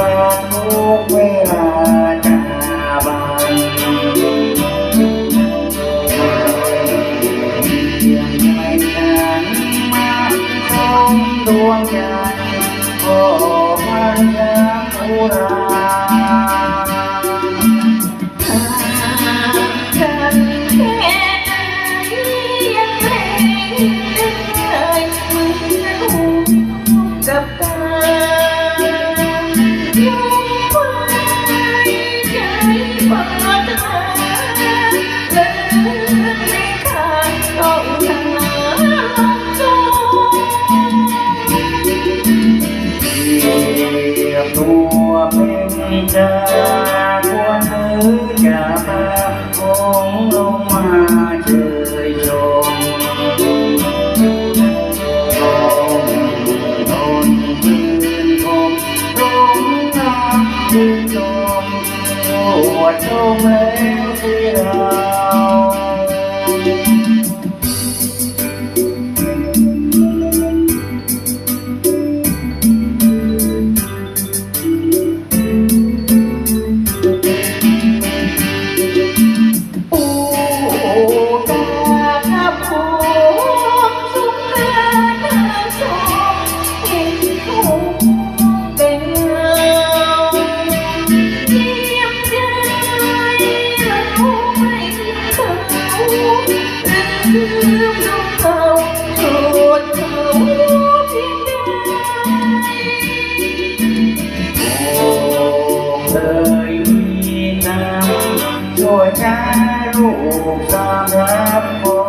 ฟ้าทุกเวลาหน้าบ้านยังไม่นานมาชมดวงใจโอ้พันยาคุรา ตัวเป็นจากวันเมื่อจะมาคงลงมาเจอชมลมนนพื้นคมลมน้ำดิน ลมหัวช หัวใจลูกสามรับ